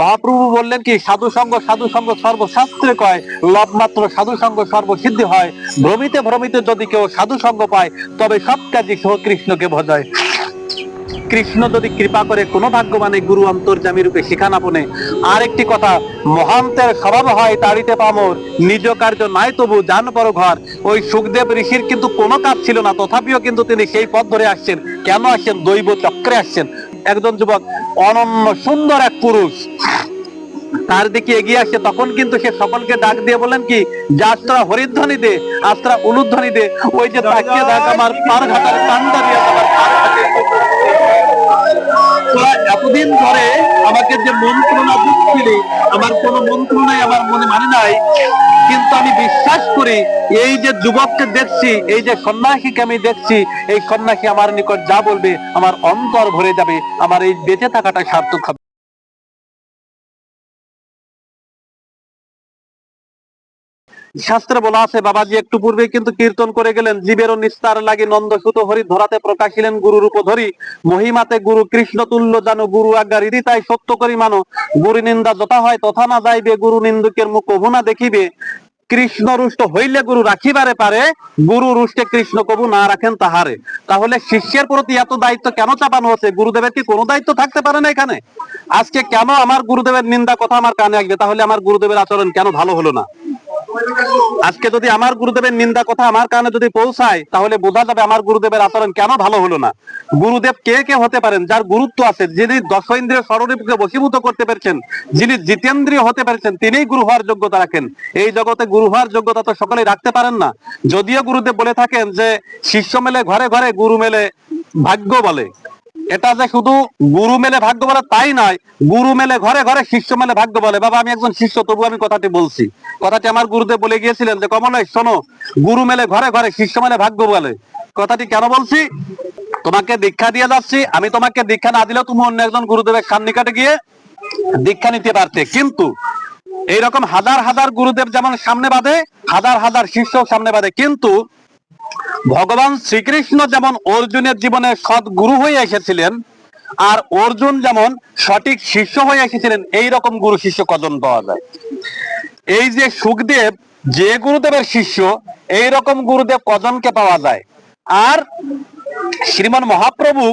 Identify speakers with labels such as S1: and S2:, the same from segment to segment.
S1: মহাপ্রভু বললেন কি, সাধু সঙ্গ সাধু সঙ্গ সর্বশাস্ত্রে কয় লব মাত্র সাধু সঙ্গ সর্বসিদ্ধি হয়। ভ্রমিতে ভ্রমিতে যদি কেউ সাধু সঙ্গ পায়, তবে সব কাজই সহ কৃষ্ণকে ভজায় কৃষ্ণ যদি কৃপা করে, কোনো ভাগ্যবানে গুরু অন্তর্জামী রূপে শিখান আপনে। আর একটি কথা, মহান্তের স্বভাব হয় তাড়িতে পামর, নিজ কার্য নাই তবু জান পর ঘর। ওই সুখদেব ঋষির কিন্তু কোনো কাজ ছিল না, তথাপিও কিন্তু তিনি সেই পথ ধরে আসছেন। কেন আসছেন? দৈব চক্রে আসছেন। একজন যুবক অনন্য সুন্দর এক পুরুষ। তার দিকে এগিয়ে আসছে তখন কিন্তু সে সকলকে ডাক দিয়ে বলেন কি যে আস্ত্রা হরিধ্বনি দে আস্ত্রা উলুধ্বনি দে ওই যে তাকিয়ে দেখ আমার পার ঘাটার কান্দা দিয়ে আমার পার ঘাটে। এতদিন ধরে আমাকে যে মন্ত্রণা দিচ্ছিলি আমার কোনো মন্ত্রণাই আমার মনে মানে নাই। কিন্তু আমি বিশ্বাস করি এই যে যুবককে দেখছি, এই যে সন্ন্যাসীকে আমি দেখছি, এই সন্ন্যাসী আমার নিকট যা বলবে, আমার অন্তর ভরে যাবে, আমার এই বেঁচে থাকাটা সার্থক হবে। শাস্ত্রে বলা আছে, বাবাজি একটু পূর্বে কিন্তু কীর্তন করে গেলেন জীবেরও নিস্তার লাগে নন্দ সুত হরি ধরাতে প্রকাশিলেন গুরু রূপ ধরি। মহিমাতে গুরু কৃষ্ণ তুল্য জানো, গুরু আজ্ঞা হৃদি তাই সত্য করি মানো। গুরু নিন্দা যথা হয়, তথা না যাইবে, গুরু নিন্দুকের মুখ কভু না দেখিবে। কৃষ্ণ রুষ্ট হইলে গুরু রাখিবারে পারে, গুরু রুষ্টে কৃষ্ণ কবু না রাখেন তাহারে। তাহলে শিষ্যের প্রতি এত দায়িত্ব কেন চাপানো হচ্ছে? গুরুদেবের কি কোনো দায়িত্ব থাকতে পারে না এখানে? আজকে কেন আমার গুরুদেবের নিন্দা কথা আমার কানে আসবে? তাহলে আমার গুরুদেবের আচরণ কেন ভালো হলো না? আজকে যদি আমার গুরুদেবের নিন্দা কথা আমার কানে যদি পৌঁছায়, তাহলে বোঝা যাবে আমার গুরুদেবের আচরণ কেন ভালো হলো না। গুরুদেব কে কে হতে পারেন, যার গুরুত্ব আছে, যিনি দশ ইন্দ্রিয় স্বরূপকে বশীভূত করতে পেরেছেন, যিনি জিতেন্দ্রীয় হতে পেরেছেন, তিনিই গুরু হওয়ার যোগ্যতা রাখেন। এই জগতে গুরু হওয়ার যোগ্যতা তো সকলেই রাখতে পারেন না। যদিও গুরুদেব বলে থাকেন যে, শিষ্য মেলে ঘরে ঘরে, গুরু মেলে ভাগ্য বলে। এটা যে শুধু গুরু মেলে ভাগ্য বলে তাই নয়, গুরু মেলে ঘরে ঘরে শিষ্য মেলে ভাগ্য বলে। বাবা, আমি একজন শিষ্য তবু আমি কথাটি বলছি। কথাটি আমার গুরুদেব বলে গিয়েছিলেন যে কমলেশ শোনো, গুরু মেলে ঘরে ঘরে শিষ্য মেলে ভাগ্য বলে। কথাটি কেন বলছি? তোমাকে দীক্ষা দিয়ে যাচ্ছি। আমি তোমাকে দীক্ষা না দিলেও তুমি অন্য একজন গুরুদেবের সান্নিকাটে গিয়ে দীক্ষা নিতে পারতে। কিন্তু এইরকম হাজার হাজার গুরুদেব যেমন সামনে বাঁধে, হাজার হাজার শিষ্য সামনে বাঁধে। কিন্তু ভগবান শ্রীকৃষ্ণ যেমন অর্জুনের জীবনে সৎ গুরু হয়ে এসেছিলেন, আর অর্জুন যেমন সঠিক শিষ্য হয়ে এসেছিলেন, এই রকম গুরু শিষ্য কজন পাওয়া যায়? এই যে সুখদেব, যে গুরুদেবের শিষ্য, এই রকম গুরুদেব কজনকে পাওয়া যায়? আর শ্রীমান মহাপ্রভু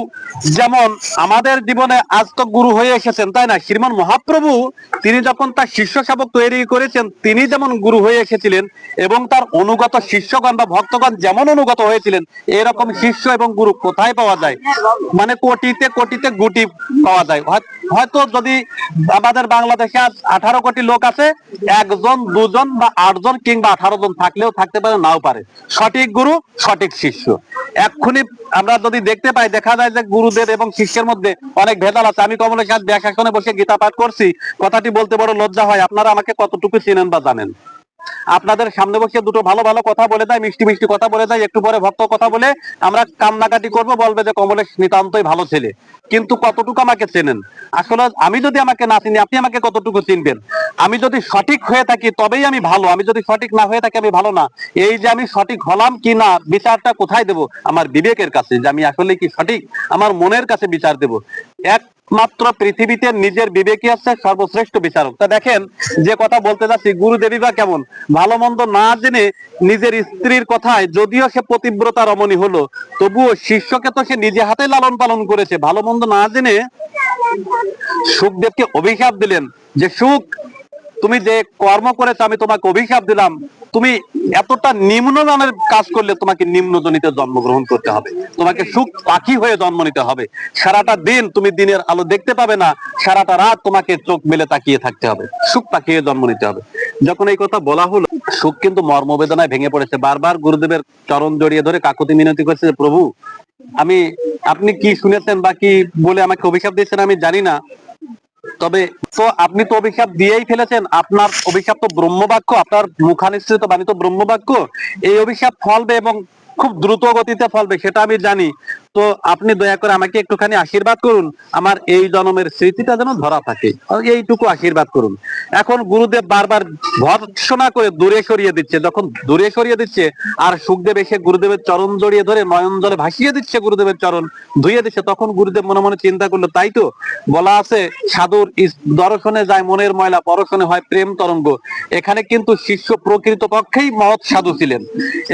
S1: যেমন আমাদের জীবনে আজ তো গুরু হয়ে এসেছেন, তাই না? শ্রীমান মহাপ্রভু, তিনি যখন তার শিষ্য সেবক তৈরি করেছেন, তিনি যেমন গুরু হয়ে এসেছিলেন এবং তার অনুগত শিষ্যগণ বা ভক্তগণ যেমন অনুগত হয়েছিলেন, এরকম শিষ্য এবং গুরু কোথায় পাওয়া যায়? মানে কোটিতে কোটিতে গুটি পাওয়া যায়। হয়তো যদি আমাদের বাংলাদেশে আঠারো কোটি লোক আছে, একজন, দুজন বা আটজন কিংবা আঠারো জন থাকলেও থাকতে পারে, নাও পারে। সঠিক গুরু, সঠিক শিষ্য। এক্ষুনি আমরা যদি দেখতে পাই, দেখা যায় যে গুরুদেব এবং শিষ্যের মধ্যে অনেক ভেদাল আছে। আমি কমলের সাথে ব্যাস আসনে বসে গীতা পাঠ করছি। কথাটি বলতে বড় লজ্জা হয়। আপনারা আমাকে কতটুকু চিনেন বা জানেন? আপনাদের সামনে বসে দুটো ভালো ভালো কথা বলে দেয়, মিষ্টি মিষ্টি কথা বলে দেয়, একটু পরে ভক্ত কথা বলে আমরা কান্নাকাটি করব, বলবে যে কমলেশ নিতান্তই ভালো ছেলে। কিন্তু কতটুকু আমাকে চেনেন? আসলে আমি যদি আমাকে না চিনি, আপনি আমাকে কতটুকু চিনবেন? আমি যদি সঠিক হয়ে থাকি, তবেই আমি ভালো। আমি যদি সঠিক না হয়ে থাকি, আমি ভালো না। এই যে আমি সঠিক হলাম কি না, বিচারটা কোথায় দেব? আমার বিবেকের কাছে যে আমি আসলে কি সঠিক? আমার মনের কাছে বিচার দেব। একমাত্র পৃথিবীতে নিজের বিবেকই আছে সর্বশ্রেষ্ঠ বিচারক। তা দেখেন, যে কথা বলতে যাচ্ছি গুরুদেবী বা কেমন? ভালো মন্দ না জেনে নিজের স্ত্রীর কথায় যদিও সে পতিব্রতা রমণী হলো, তবুও শিষ্যকে তো সে নিজে হাতে লালন পালন করেছে। ভালো মন্দ না জেনে সুখদেবকে অভিশাপ দিলেন যে, সুখ তুমি যে কর্ম করেছ আমি তোমাকে অভিশাপ দিলাম, তুমি এতটা নিম্নমানের কাজ করলে তোমাকে নিম্নজনিতে জন্মগ্রহণ করতে হবে। তোমাকে সুখ পাখি হয়ে জন্ম নিতে হবে। সারাটা দিন তুমি দিনের আলো দেখতে পাবে না, সারাটা রাত তোমাকে চোখ মেলে তাকিয়ে থাকতে হবে। সুখ পাখি হয়ে জন্ম নিতে হবে। যখন এই কথা বলা হলো, সুখ কিন্তু মর্মবেদনায় ভেঙে পড়েছে। বারবার গুরুদেবের চরণ জড়িয়ে ধরে কাকুতি মিনতি করছে প্রভু, আমি, আপনি কি শুনেছেন বা কি বলে আমাকে অভিশাপ দিয়েছেন আমি জানি না তবে তো আপনি তো অভিশাপ দিয়েই ফেলেছেন। আপনার অভিশাপ তো ব্রহ্মবাক্য, আপনার মুখানিশ্চিত বাণী তো ব্রহ্মবাক্য। এই অভিশাপ ফলবে এবং খুব দ্রুত গতিতে ফলবে, সেটা আমি জানি। তো আপনি দয়া করে আমাকে একটুখানি আশীর্বাদ করুন। আমার এই জন্মের স্মৃতিটা যেন ধরা থাকে। এইটুকু আশীর্বাদ করুন। এখন গুরুদেব বারবার ভর্ৎসনা করে দূরে সরিয়ে দিচ্ছে। যখন দূরে সরিয়ে দিচ্ছে, আর সুখদেব এসে গুরুদেবের চরণ জড়িয়ে ধরে নয়ন জলে ভাসিয়ে দিচ্ছে গুরুদেবের চরণ ধুয়ে দিচ্ছে। তখন গুরুদেব মনে মনে চিন্তা করল, তাই তো? বলা আছে, সাধুর দর্শনে যায় মনের ময়লা, পরশনে হয় প্রেম তরঙ্গ। এখানে কিন্তু শিষ্য প্রকৃত পক্ষেই মহৎ সাধু ছিলেন।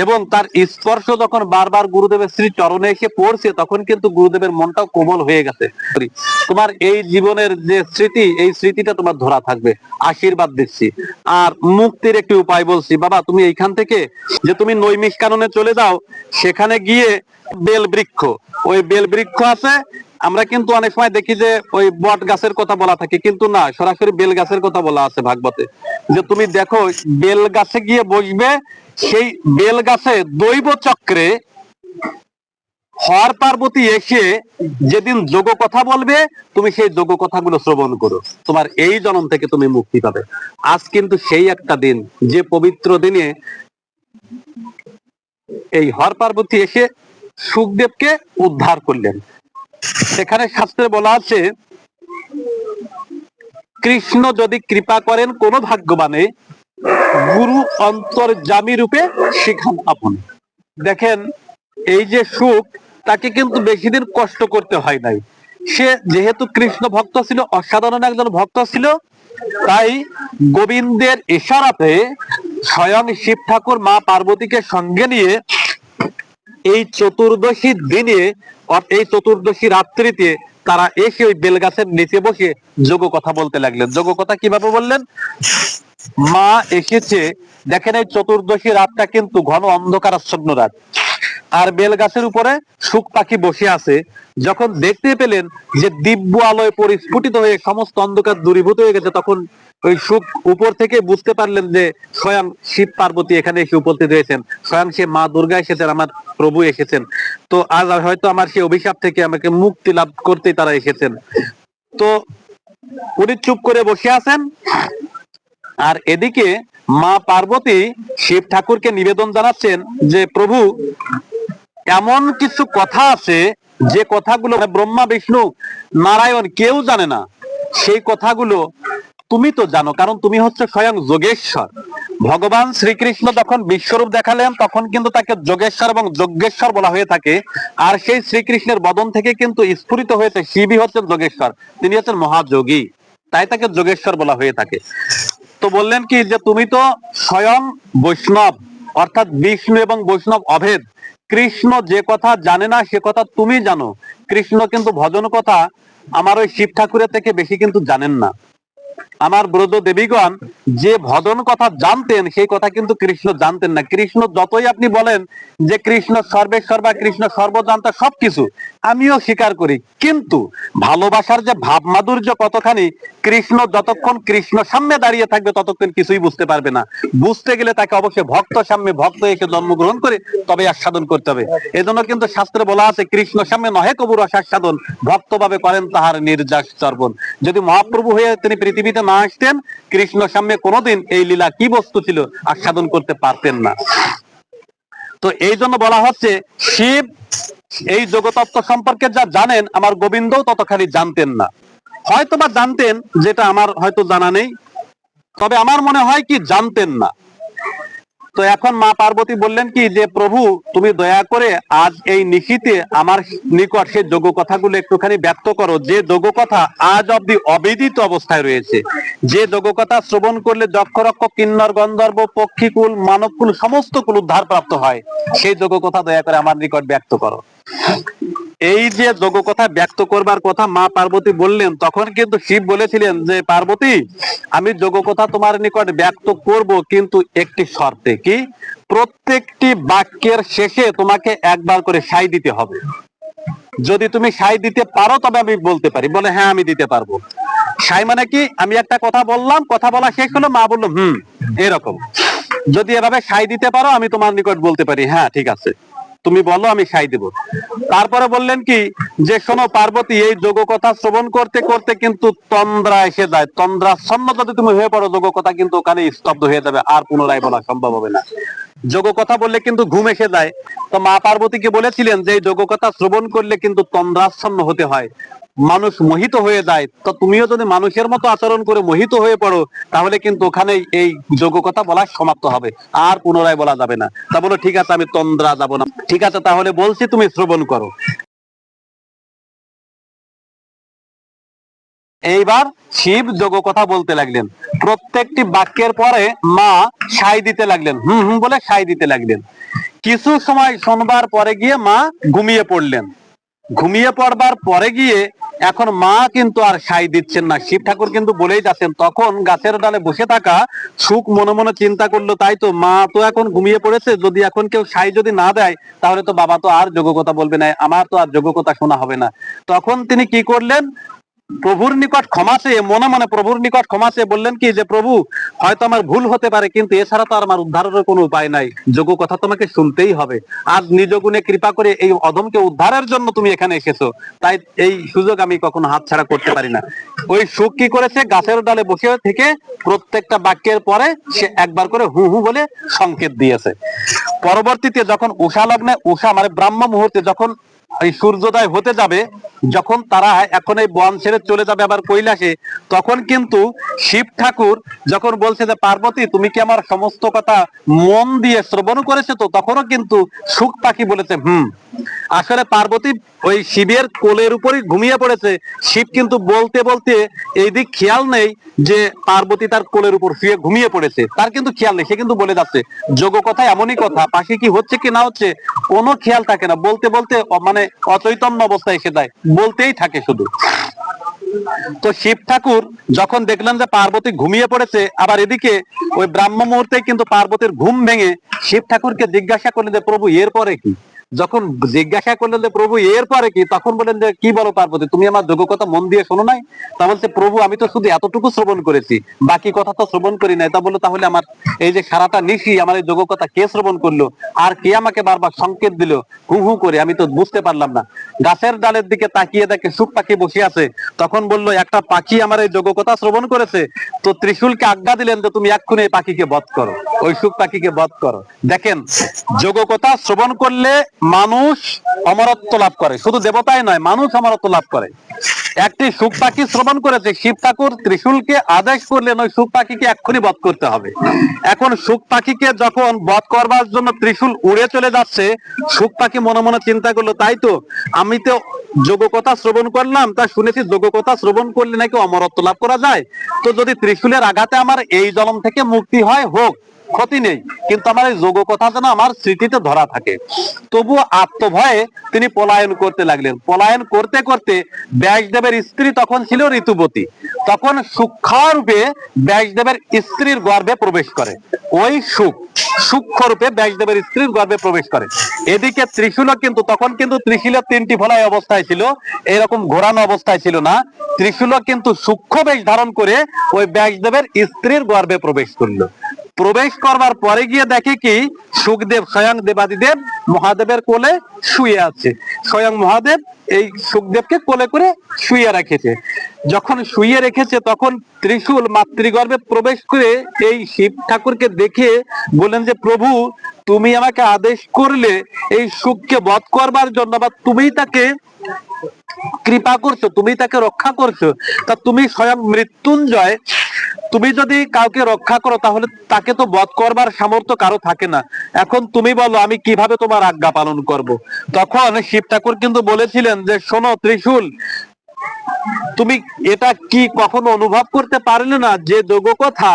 S1: এবং তার স্পর্শ যখন বারবার গুরুদেবের শ্রী চরণে এসে পড়ছে তখন কিন্তু গুরুদেবের মনটাও কোমল হয়ে গেছে। তোমার এই জীবনের যে স্মৃতি, এই স্মৃতিটা তোমার ধরা থাকবে। আশীর্বাদ দিচ্ছি। আর মুক্তির একটি উপায় বলছি, বাবা, তুমি এইখান থেকে যে তুমি নৈমিষ কাননে চলে যাও, সেখানে গিয়ে বেল বৃক্ষ ওই বেল বৃক্ষ আছে, আমরা কিন্তু অনেক সময় দেখি যে ওই বট গাছের কথা বলা থাকে, কিন্তু না, সরাসরি বেল গাছের কথা বলা আছে ভাগবতে। যে তুমি দেখো, বেল গাছে গিয়ে বসবে, সেই বেল গাছে দৈব চক্রে হর পার্বতী এসে যেদিন যোগ কথা বলবে, তুমি সেই যোগ কথাগুলো শ্রবণ করো। তোমার এই জন্ম থেকে তুমি মুক্তি পাবে। আজ কিন্তু সেই একটা দিন, যে পবিত্র দিনে এই হর পার্বতী এসে সুখদেবকে উদ্ধার করলেন। সেখানে শাস্ত্রে বলা আছে, কৃষ্ণ যদি কৃপা করেন, কোন ভাগ্যবানে গুরু অন্তর্জামী রূপে শিখান আপন। দেখেন, এই যে সুখ তাকে কিন্তু বেশি দিন কষ্ট করতে হয় নাই। সে যেহেতু কৃষ্ণ ভক্ত ছিল, অসাধারণ একজন ভক্ত ছিল, তাই গোবিন্দের ইশারাতে স্বয়ং শিব ঠাকুর মা পার্বতীকে সঙ্গে নিয়ে এই চতুর্দশী দিনে এই চতুর্দশী রাত্রিতে তারা এসে ওই বেলগাছের নিচে বসে যোগ কথা বলতে লাগলেন। যোগ কথা কীভাবে বললেন? মা এসেছে, দেখেন এই চতুর্দশী রাতটা কিন্তু ঘন অন্ধকারাচ্ছন্ন রাত। আর বেল গাছের উপরে সুখ পাখি বসে আছে। যখন দেখতে পেলেন যে দিব্য আলোয় পরিস্ফুটিত হয়ে সমস্ত অন্ধকার দূরীভূত হয়ে গেছে, তখন ওই সুখ উপর থেকে বুঝতে পারলেন যে স্বয়ং শিব পার্বতী এখানে এসে উপস্থিত হয়েছেন। স্বয়ং সে মা দুর্গা এসেছেন আমার প্রভু এসেছেন। তো আজ হয়তো আমার সেই অভিশাপ থেকে আমাকে মুক্তি লাভ করতেই তারা এসেছেন। তো উনি চুপ করে বসে আছেন। আর এদিকে মা পার্বতী শিব ঠাকুরকে নিবেদন জানাচ্ছেন যে, প্রভু এমন কিছু কথা আছে, যে কথাগুলো ব্রহ্মা, বিষ্ণু, নারায়ণ কেউ জানে না। সেই কথাগুলো তুমি তো জানো, কারণ তুমি হচ্ছে স্বয়ং যোগেশ্বর। ভগবান শ্রীকৃষ্ণ যখন বিশ্বরূপ দেখালেন, তখন কিন্তু তাকে যোগেশ্বর এবং যজ্ঞেশ্বর বলা হয়ে থাকে। আর সেই শ্রীকৃষ্ণের বদন থেকে কিন্তু স্ফুরিত হয়েছে শিবই হচ্ছেন যোগেশ্বর, তিনি হচ্ছেন মহাযোগী। তাই তাকে যোগেশ্বর বলা হয়ে থাকে। তো বললেন কি, যে তুমি তো স্বয়ং বৈষ্ণব, অর্থাৎ বিষ্ণু এবং বৈষ্ণব অভেদ। কৃষ্ণ যে কথা জানে না, সে কথা তুমি জানো। কৃষ্ণ কিন্তু ভজন কথা আমার ওই শিব ঠাকুরের থেকে বেশি কিন্তু জানেন না। আমার ব্রজ দেবীগণ যে ভজন কথা জানতেন, সেই কথা কিন্তু কৃষ্ণ জানতেন না। কৃষ্ণ যতই আপনি বলেন যে কৃষ্ণ সর্বেশ্বর বা কৃষ্ণ সর্বজান্তা সবকিছু, আমিও স্বীকার করি। কিন্তু ভালোবাসার যে ভাব মাধুর্য কতখানি, কৃষ্ণ যতক্ষণ কৃষ্ণ সামনে দাঁড়িয়ে থাকবে ততক্ষণ কিছুই বুঝতে পারবে না। বুঝতে গেলে তাকে অবশ্যই ভক্ত সামনে, ভক্ত এসে জন্মগ্রহণ করে তবে আস্বাদন করতে হবে। এজন্য কিন্তু শাস্ত্রে বলা আছে, কৃষ্ণ সামনে নহে কবুর আস্বাদন ভক্ত ভাবে করেন তাহার নির্যাস চর্বণ যদি মহাপ্রভু হয়ে তিনি পৃথিবীতে না আসতেন, কৃষ্ণ সামনে কোনোদিন এই লীলা কি বস্তু ছিল আস্বাদন করতে পারতেন না। তো এই জন্য বলা হচ্ছে, শিব এই জগতত্ব সম্পর্কে যা জানেন, আমার গোবিন্দও ততখানি জানতেন না। হয়তো বা জানতেন, যেটা আমার হয়তো জানা নেই, তবে আমার মনে হয় কি, জানতেন না। তো এখন মা পার্বতী বললেন কি যে, প্রভু, তুমি দয়া করে আজ এই নিশিতে আমার নিকট সেই যোগ্য কথাগুলো একটুখানি ব্যক্ত করো। যে যোগ্য কথা আজ অব্দি অবিদিত অবস্থায় রয়েছে। যে যোগ্য কথা শ্রবণ করলে যক্ষরক্ষ, কিন্নর, গন্ধর্ব, পক্ষীকুল, মানবকুল, সমস্ত কুল উদ্ধার প্রাপ্ত হয়। সেই যোগ্য কথা দয়া করে আমার নিকট ব্যক্ত করো। এই যে যোগ্য কথা ব্যক্ত করবার কথা মা পার্বতী বললেন, তখন কিন্তু শিব বলেছিলেন যে, পার্বতী, আমি যোগ্য কথা তোমার নিকট ব্যক্ত করব, কিন্তু একটি শর্তে কি? প্রত্যেকটি বাক্যের শেষে তোমাকে একবার করে সাই দিতে হবে। যদি তুমি সাই দিতে পারো, তবে আমি বলতে পারি। বলে হ্যাঁ আমি দিতে পারব। সাই মানে কি? আমি একটা কথা বললাম, কথা বলা শেষ হলো, মা বলল, হুম, এরকম। যদি এভাবে সাই দিতে পারো, আমি তোমার নিকট বলতে পারি। হ্যাঁ ঠিক আছে। তুমি বলো, আমি খাই দেব। তারপরে বললেন কি যে কোনো পার্বতী এই যোগ কথা শ্রবণ করতে করতে কিন্তু তন্দ্রা এসে যায়। তন্দ্রা সন্ন যদি তুমি হয়ে পড়ো যোগ কথা কিন্তু ওখানে স্তব্ধ হয়ে যাবে, আর পুনরায় বলা সম্ভব হবে না। যোগ কথা বললে কিন্তু ঘুম এসে যায়। তো মা পার্বতীকে বলেছিলেন যে, এই যোগ কথা শ্রবণ করলে কিন্তু তন্দ্রাচ্ছন্ন হতে হয়। মানুষ মোহিত হয়ে যায়, তো তুমিও যদি মানুষের মতো আচরণ করে মোহিত হয়ে পড়ো, তাহলে কিন্তু ওখানে এই যোগ কথা বলা সমাপ্ত হবে, আর পুনরায় বলা যাবে না। তা বলো, ঠিক আছে, আমি তন্দ্রা যাব না। ঠিক আছে, তাহলে বলছি তুমি শ্রবণ করো। এইবার শিব যোগ কথা বলতে লাগলেন। প্রত্যেকটি বাক্যের পরে মা সাই দিতে লাগলেন। হুম হুম বলে সাই দিতে লাগলেন। কিছু সময় শোনবার পরে গিয়ে মা ঘুমিয়ে পড়লেন। ঘুমিয়ে পড়বার পরে গিয়ে এখন মা কিন্তু আর সাই দিচ্ছেন না। শিব ঠাকুর কিন্তু বলেই যাচ্ছেন, তখন গাছের ডালে বসে থাকা সুখ মনে মনে চিন্তা করল, তাই তো মা তো এখন ঘুমিয়ে পড়েছে, যদি এখন কেউ সাই যদি না দেয়, তাহলে তো বাবা তো আর যোগ্য কথা বলবে না, আমার তো আর যোগ্য কথা শোনা হবে না। তখন তিনি কি করলেন? প্রভুর নিকট ক্ষমা চেয়ে, মনে মনে প্রভুর নিকট ক্ষমা চেয়ে বললেন কি যে, প্রভু, হয়তো আমার ভুল হতে পারে, কিন্তু এছাড়া তো আমার উদ্ধারের কোনো উপায় নাই। যোগ্য কথা তোমাকে শুনতেই হবে। আজ নিজ গুণে কৃপা করে এই অধমকে উদ্ধারের জন্য তুমি এখানে এসেছ। তাই এই সুযোগ আমি কখনো হাতছাড়া করতে পারি না। ওই সুখ কি করেছে? গাছের ডালে বসে থেকে প্রত্যেকটা বাক্যের পরে সে একবার করে হু হু বলে সংকেত দিয়েছে। পরবর্তীতে যখন উষা লগ্নে উষা মানে ব্রাহ্ম মুহূর্তে যখন এই সূর্যোদয় হতে যাবে, যখন তারা এখন এই বন ছেড়ে চলে যাবে আবার কৈলাসে, তখন কিন্তু শিব ঠাকুর যখন বলছে যে, পার্বতী, তুমি কি আমার সমস্ত কথা মন দিয়ে শ্রবণ করেছ তো? তখনও কিন্তু সুখ পাখি বলেছে, হুম। আসলে পার্বতী ওই শিবের কোলের উপরই ঘুমিয়ে পড়েছে। শিব কিন্তু বলতে বলতে এই দিক খেয়াল নেই যে, পার্বতী তার কোলের উপর শুয়ে ঘুমিয়ে পড়েছে। তার কিন্তু খেয়াল নেই, সে কিন্তু বলে যাচ্ছে যোগ কথা এমনই কথা পাশে কি হচ্ছে কি না হচ্ছে, কোনো খেয়াল থাকে না। বলতে বলতে অ- মানে অচৈতন্য অবস্থায় এসে যায়। বলতেই থাকে শুধু। তো শিব ঠাকুর যখন দেখলেন যে পার্বতী ঘুমিয়ে পড়েছে, আবার এদিকে ওই ব্রাহ্ম মুহূর্তে কিন্তু পার্বতীর ঘুম ভেঙে শিব ঠাকুরকে জিজ্ঞাসা করলেন যে, প্রভু এর পরে কি? যখন জিজ্ঞাসা করলেন যে, প্রভু, এর পরে কি? তখন বলেন যে, কি বলো পার্বতী তুমি আমার যোগ্য কথা মন দিয়ে শোনো নাই? তা বলছে, প্রভু, আমি তো শুধু এতটুকু শ্রবণ করেছি, বাকি কথা তো শ্রবণ করি নাই। তা বলল, তাহলে আমার এই যে সারাটা নিশি, আমার এই যোগ্য কথা কে শ্রবণ করল? আর কে আমাকে বারবার সংকেত দিল? হু হু করে, আমি তো বুঝতে পারলাম না। গাছের ডালের দিকে তাকিয়ে দেখে সুখ পাখি বসে আছে। তখন বলল, একটা পাখি আমার এই যোগ্য কথা শ্রবণ করেছে, তো ত্রিশূলকে আজ্ঞা দিলেন যে, তুমি এক্ষুনি এই পাখিকে বধ করো। ওই সুখ পাখিকে বধ করো। দেখেন যোগ্য কথা শ্রবণ করলে মানুষ অমরত্ব লাভ করে। শুধু দেবতাই নয়, মানুষ অমরত্ব লাভ করে। একটি সুখ পাখি শ্রবণ করেছে, শিব ঠাকুর ত্রিশূলকে আদেশ করলেন ওই সুখ পাখিকে এক্ষুনি বধ করতে হবে। এখন সুখ পাখিকে যখন বধ করবার জন্য ত্রিশূল উড়ে চলে যাচ্ছে, সুখ পাখি মনে মনে চিন্তা করল, তাই তো, আমি তো যোগ্যকথা শ্রবণ করলাম, তা শুনেছি যোগ্যকথা শ্রবণ করলে নাকি অমরত্ব লাভ করা যায়? তো যদি ত্রিশূলের আঘাতে আমার এই জলম থেকে মুক্তি হয়, হোক। ক্ষতি নেই। কিন্তু আমার এই যোগ কথা যেন আমার স্মৃতিতে ধরা থাকে। তবু আত্মভয়ে তিনি পলায়ন করতে লাগলেন। পলায়ন করতে করতে ব্যাসদেবের স্ত্রী তখন ছিল ঋতুবতী। তখন সূক্ষ্মরূপে ব্যাসদেবের স্ত্রীর গর্ভে প্রবেশ করে। ওই সুখ সূক্ষ্ম রূপে ব্যাসদেবের স্ত্রীর গর্ভে প্রবেশ করে। এদিকে ত্রিশূল কিন্তু তখন কিন্তু ত্রিশূলের তিনটি ফলাই অবস্থায় ছিল। এরকম ঘোরানো অবস্থায় ছিল না। ত্রিশূল কিন্তু সূক্ষ্ম বেশ ধারণ করে ওই ব্যাসদেবের স্ত্রীর গর্ভে প্রবেশ করল। প্রবেশ করবার পরে গিয়ে দেখে কি সুখদেব, স্বয়ং দেবাদিদেব মহাদেবের কোলে শুয়ে আছে। স্বয়ং মহাদেব এই সুখদেবকে কোলে করে শুয়ে রেখেছে। যখন শুয়ে রেখেছে তখন ত্রিশূল মাতৃগর্ভে প্রবেশ করে এই শিব ঠাকুরকে দেখে বলেন যে, প্রভু, তুমি আমাকে আদেশ করলে এই সুখকে বধ করবার জন্য বা তুমি তাকে কৃপা করছ, তুমি তাকে রক্ষা করছ, তা তুমি স্বয়ং মৃত্যুঞ্জয় তুমি যদি কাউকে রক্ষা করো, তাহলে তাকে তো বধ করবার সামর্থ্য কারও থাকে না। এখন তুমি বলো, আমি কীভাবে তোমার আজ্ঞা পালন করব। তখন শিব ঠাকুর কিন্তু বলেছিলেন যে, শোনো ত্রিশূল, তুমি এটা কি কখনো অনুভব করতে পারলে না যে যোগ্য কথা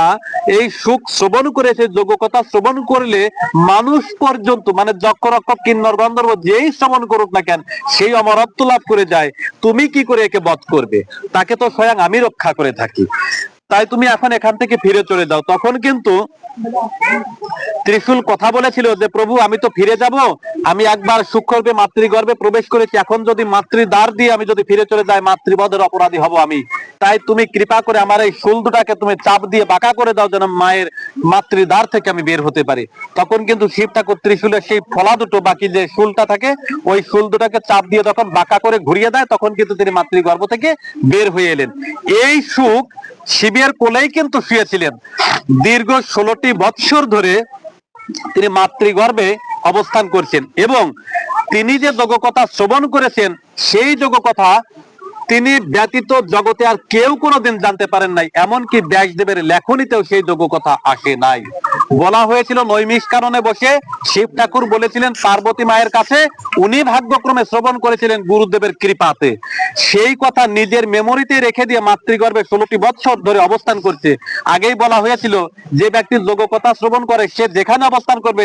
S1: এই সুখ শ্রবণ করেছে যোগ কথা শ্রবণ করলে মানুষ পর্যন্ত মানে যক্ষ রক্ষক কিন্নর, গন্ধর্ব যেই শ্রবণ করুক না কেন, সেই অমরত্ব লাভ করে যায়। তুমি কি করে একে বধ করবে? তাকে তো স্বয়ং আমি রক্ষা করে থাকি। তাই তুমি এখন এখান থেকে ফিরে চলে যাও। তখন কিন্তু ত্রিশূল কথা বলেছিল যে, প্রভু, আমি তো ফিরে যাব। আমি একবার সূক্ষ্মরূপে মাতৃগর্ভে প্রবেশ করেছি। এখন যদি মাতৃদ্বার দিয়ে আমি যদি ফিরে চলে যাই, মাতৃবধের অপরাধী হব আমি। তাই তুমি কৃপা করে আমার এই শুল দুটাকে তুমি চাপ দিয়ে বাঁকা করে দাও, যেন মায়ের মাতৃদ্বার থেকে আমি বের হতে পারি। তখন কিন্তু শিব ঠাকুর ত্রিশূলের সেই ফলা দুটো বাকি যে শুলটা থাকে, ওই শুল দুটাকে চাপ দিয়ে যখন বাঁকা করে ঘুরিয়ে দেয়, তখন কিন্তু তিনি মাতৃগর্ভ থেকে বের হয়ে এলেন। এই সুখ শিবের কোলেই কিন্তু শুয়েছিলেন। দীর্ঘ ষোলোটি বৎসর ধরে তিনি মাতৃগর্ভে অবস্থান করছেন এবং তিনি যে যোগ কথা শ্রবণ করেছেন, সেই যোগ কথা তিনি ব্যতীত জগতে আর কেউ কোনোদিন জানতে পারেন নাই, এমনকি ব্যাসদেবের লেখনীতেও সেই যোগ্য কথা আসে নাই। বলা হয়েছিল, নৈমিষ কারণে বসে শিব ঠাকুর বলেছিলেন, পার্বতী মায়ের কাছে উনি ভাগ্যক্রমে শ্রবণ করেছিলেন গুরুদেবের কৃপাতে। সেই কথা নিজের মেমোরিতে রেখে দিয়ে মাতৃগর্ভে ষোলোটি বৎসর ধরে অবস্থান করছে। আগেই বলা হয়েছিল, যে ব্যক্তি যোগ্য কথা শ্রবণ করে, সে যেখানে অবস্থান করবে,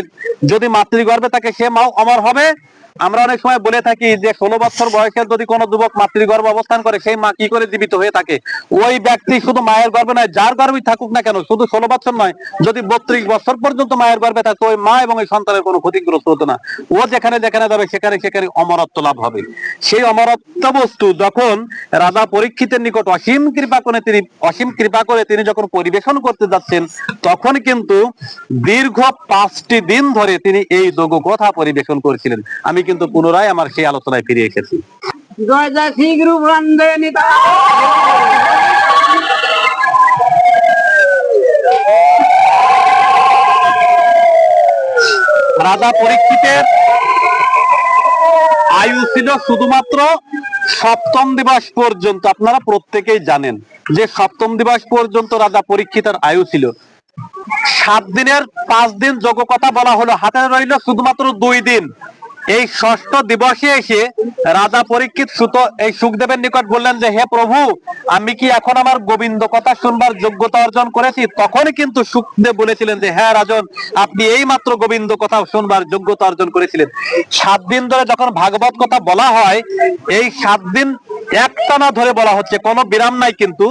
S1: যদি মাতৃগর্ভে থাকে সে মাও অমর হবে। আমরা অনেক সময় বলে থাকি যে, ষোলো বছর বয়সের যদি কোনো যুবক মাতৃগর্ভ অবস্থান করে, সেই মা কি করে জীবিত হয়ে থাকে? ওই ব্যক্তি শুধু মায়ের গর্ভে নয়, যার গর্ভেই থাকুক না কেন, শুধু ষোলো বছর নয়, যদি বত্রিশ বছর পর্যন্ত মায়ের গর্ভে থাকতো ওই মা এবং ওই সন্তানের কোনো ক্ষতিগ্রস্ত হতো না। ও যেখানে যেখানে যাবে, সেখানে সেখানে অমরত্ব লাভ হবে। সেই অমরত্ব বস্তু যখন রাজা পরীক্ষিতের নিকট অসীম কৃপা করে তিনি, অসীম কৃপা করে তিনি যখন পরিবেশন করতে যাচ্ছেন, তখন কিন্তু দীর্ঘ পাঁচটি দিন ধরে তিনি এই যোগ কথা পরিবেশন করেছিলেন। আমি কিন্তু পুনরায় আমার সেই আলোচনায় ফিরে এসেছি।
S2: নিতা।
S1: রাজা পরীক্ষিতের আয়ু ছিল শুধুমাত্র সপ্তম দিবস পর্যন্ত, আপনারা প্রত্যেকেই জানেন যে সপ্তম দিবস পর্যন্ত রাজা পরীক্ষিতের আয়ু ছিল। সাত দিনের পাঁচ দিন যোগ্য কথা বলা হলো, হাতে রইল শুধুমাত্র দুই দিন। এই ষষ্ঠ দিবসে এসে রাজা পরীক্ষিত সুত এই সুখদেবের নিকট বললেন যে, হে প্রভু, আমি কি এখন আমার গোবিন্দ কথা শুনবার যোগ্যতা অর্জন করেছি? তখনই কিন্তু সুখদেব বলেছিলেন যে হ্যাঁ রাজন, আপনি এই মাত্র গোবিন্দ কথা শুনবার যোগ্যতা অর্জন করেছিলেন। সাত দিন ধরে যখন ভাগবত কথা বলা হয়, এই সাত দিন একটানা ধরে বলা হচ্ছে, কোনো বিরাম নাই কিন্তু।